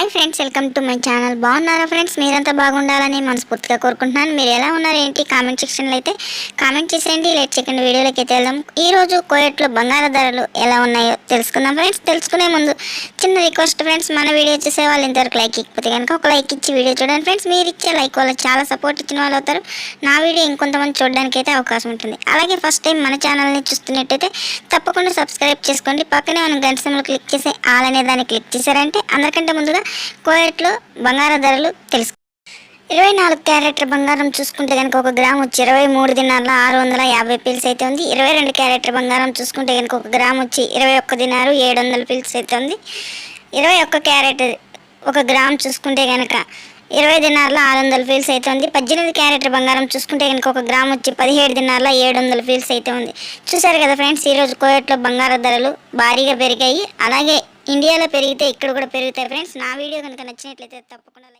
Hi friends welcome to my channel. బాగున్నారా friends? మీరంతా బాగుండాలని మనస్ఫూర్తిగా కోరుకుంటున్నాను. మీరు ఎలా ఉన్నారు ఏంటి కామెంట్ సెక్షన్లో అయితే కామెంట్ చేసేయండి. లేట్ సెకండ్ వీడియోలోకి అయితే వెళ్దాం. ఈ రోజు కోయట్లో బంగారు ధరలు ఎలా ఉన్నాయో తెలుసుకుందాం ఫ్రెండ్స్. తెలుసుకునే ముందు చిన్న రిక్వెస్ట్ ఫ్రెండ్స్. మన వీడియో చూసే వాళ్ళు ఇంతవరకు లైక్ ఇకపోతే కనుక ఒక లైక్ ఇచ్చి వీడియో చూడండి ఫ్రెండ్స్. మీరు ఇచ్చే లైక్ వల్ల చాలా సపోర్ట్ ఇచ్చిన వాళ్ళు అవుతారు. నా వీడియో ఇంకొంతమంది చూడడానికి అయితే అవకాశం ఉంటుంది. అలాగే ఫస్ట్ టైం మన ఛానల్ని చూస్తున్నట్టయితే తప్పకుండా సబ్స్క్రైబ్ చేసుకోండి. పక్కనే మనం గంట క్లిక్ చేసి ఆల్ అనే దాన్ని క్లిక్ చేశారంటే అందరికంటే ముందుగా కోయట్లో బంగారం ధరలు తెలుసు. ఇరవై నాలుగు క్యారెట్ల బంగారం చూసుకుంటే కనుక ఒక గ్రామ్ వచ్చి ఇరవై మూడు దినార్ల ఆరు వందల యాభై పిల్స్ అయితే ఉంది. ఇరవై రెండు క్యారెట్ల బంగారం చూసుకుంటే కనుక ఒక గ్రామ్ వచ్చి ఇరవై ఒక్క దినారు ఏడు వందల పిల్స్ అయితే ఉంది. ఇరవై ఒక్క క్యారెట్ ఒక గ్రామ్ చూసుకుంటే కనుక ఇరవై దినార్ల ఆరు వందల ఫీల్స్ అయితే ఉంది. పద్దెనిమిది క్యారెట్ల బంగారం చూసుకుంటే కనుక ఒక గ్రామ్ వచ్చి పదిహేడు దినార్ల ఏడు వందల ఫీల్స్ అయితే ఉంది. చూసారు కదా ఫ్రెండ్స్ ఈరోజు కోయట్లో బంగారు ధరలు భారీగా పెరిగాయి. అలాగే ఇండియాలో పెరిగితే ఇక్కడ కూడా పెరుగుతాయి ఫ్రెండ్స్. నా వీడియో కనుక నచ్చినట్లయితే తప్పకుండా లైక్